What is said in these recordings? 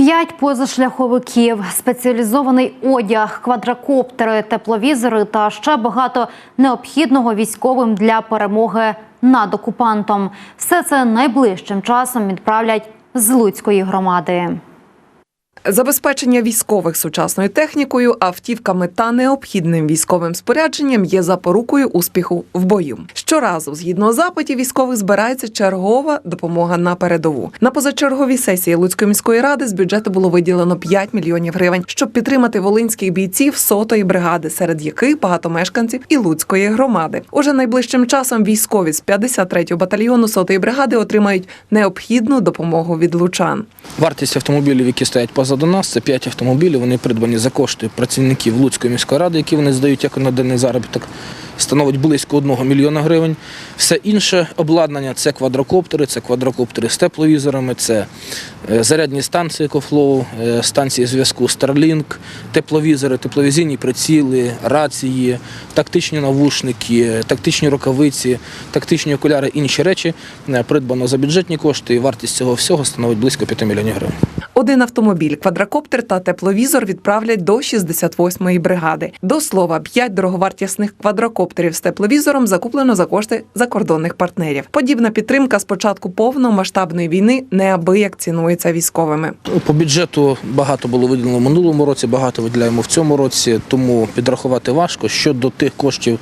П'ять позашляховиків, спеціалізований одяг, квадрокоптери, тепловізори та ще багато необхідного військовим для перемоги над окупантом. Все це найближчим часом відправлять з Луцької громади. Забезпечення військових сучасною технікою, автівками та необхідним військовим спорядженням є запорукою успіху в бою. Щоразу, згідно запитів, військових збирається чергова допомога на передову. На позачерговій сесії Луцької міської ради з бюджету було виділено 5 мільйонів гривень, щоб підтримати волинських бійців сотої бригади, серед яких багато мешканців і Луцької громади. Уже найближчим часом військові з 53-го батальйону сотої бригади отримають необхідну допомогу від лучан. Вартість автомобілів, які стоять позаду нас, це 5 автомобілів. Вони придбані за кошти працівників Луцької міської ради, які вони здають як на денний заробіток. Становить близько 1 мільйона гривень. Все інше обладнання це квадрокоптери, це квадрокоптери з тепловізорами, це е, зарядні станції Кофлоу, е, станції зв'язку Starlink, тепловізори, тепловізійні приціли, рації, тактичні навушники, тактичні рукавиці, тактичні окуляри, інші речі е, придбано за бюджетні кошти. І вартість цього всього становить близько 5 мільйонів гривень. Один автомобіль, квадрокоптер та тепловізор відправлять до 68-ї бригади. До слова, п'ять дороговартісних квадрокоптерів з тепловізором закуплено за кошти закордонних партнерів. Подібна підтримка з початку повномасштабної війни неабияк цінується військовими. По бюджету багато було виділено в минулому році, багато виділяємо в цьому році, тому підрахувати важко. Щодо тих коштів,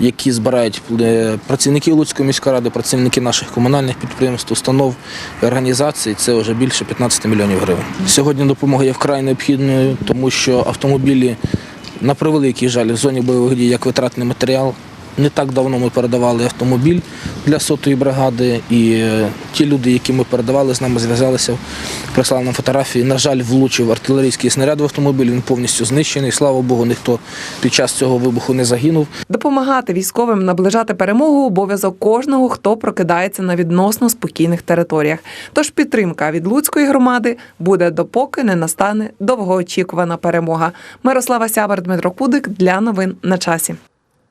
які збирають е, працівники Луцької міської ради, працівники наших комунальних підприємств, установ організацій, це вже більше 15 мільйонів гривень. Сьогодні допомога є вкрай необхідною, тому що автомобілі, на превеликий жаль, в зоні бойових дій як витратний матеріал. Не так давно ми передавали автомобіль для сотої бригади, і е, ті люди, які ми передавали, з нами зв'язалися, прислали нам фотографії. На жаль, влучив артилерійський снаряд в автомобіль, він повністю знищений. Слава Богу, ніхто під час цього вибуху не загинув. Допомагати військовим наближати перемогу обов'язок кожного, хто прокидається на відносно спокійних територіях. Тож підтримка від Луцької громади буде допоки не настане довгоочікувана перемога. Мирослава Сябер, Дмитро Кудик для новин на часі.